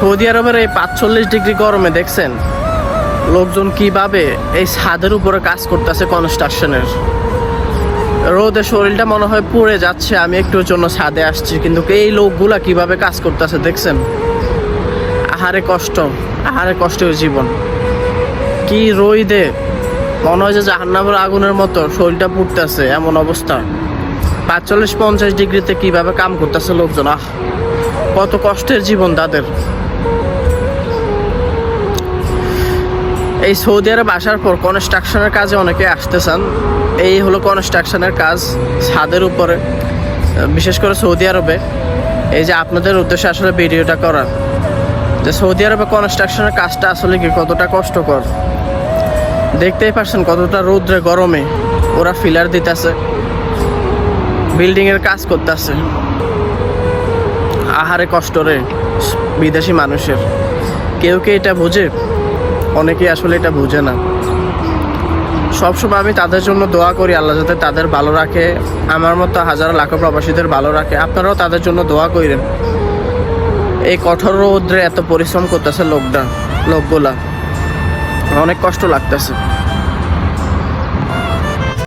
Saudi আরবের এই পাঁচচল্লিশ ডিগ্রি গরমে দেখছেন? লোকজন কীভাবে এই ছাদের উপরে কাজ করতেছে কনস্ট্রাকশনের? রোদে শরীরটা মনে হয় পুড়ে যাচ্ছে, আমি একটুর জন্য ছাদে আসছি, কিন্তু এই লোকগুলা কীভাবে কাজ করতেছে দেখছেন? আহারে কষ্ট, আহারে কষ্টের জীবন। কি রইদে মনে হয় যে জাহান্নামের আগুনের মতো, শরীরটা পুড়তেছে, এমন অবস্থা। পাঁচচল্লিশ পঞ্চাশ ডিগ্রিতে কীভাবে কাম করতেছে লোকজন, আহ! কত কষ্টের জীবন তাদের। এই সৌদি আরব আসার পর কনস্ট্রাকশনের কাজে অনেকে আসতে চান। এই হলো কনস্ট্রাকশনের কাজ ছাদের উপরে, বিশেষ করে সৌদি আরবে। এই যে আপনাদের উদ্দেশ্যে আসলে ভিডিওটা করা যে সৌদি আরবে কনস্ট্রাকশনের কাজটা আসলে কি কতটা কষ্টকর? দেখতেই পারছেন কতটা রৌদ্রে গরমে ওরা ফিলার দিতেছে বিল্ডিংয়ের কাজ করতেছে। আহারে কষ্ট রে, বিদেশি মানুষের। কেউ কি এটা বুঝে? অনেকেই আসলে এটা বুঝে না। সবসময় আমি তাদের জন্য দোয়া করি, আল্লাহ যাতে তাদের ভালো রাখে, আমার মতো হাজার লাখো প্রবাসীদের ভালো রাখে। আপনারাও তাদের জন্য দোয়া করেন এই কঠোর রৌদ্রে এত পরিশ্রম করতেছে লোকটা লোকগুলা। অনেক কষ্ট লাগতেছে।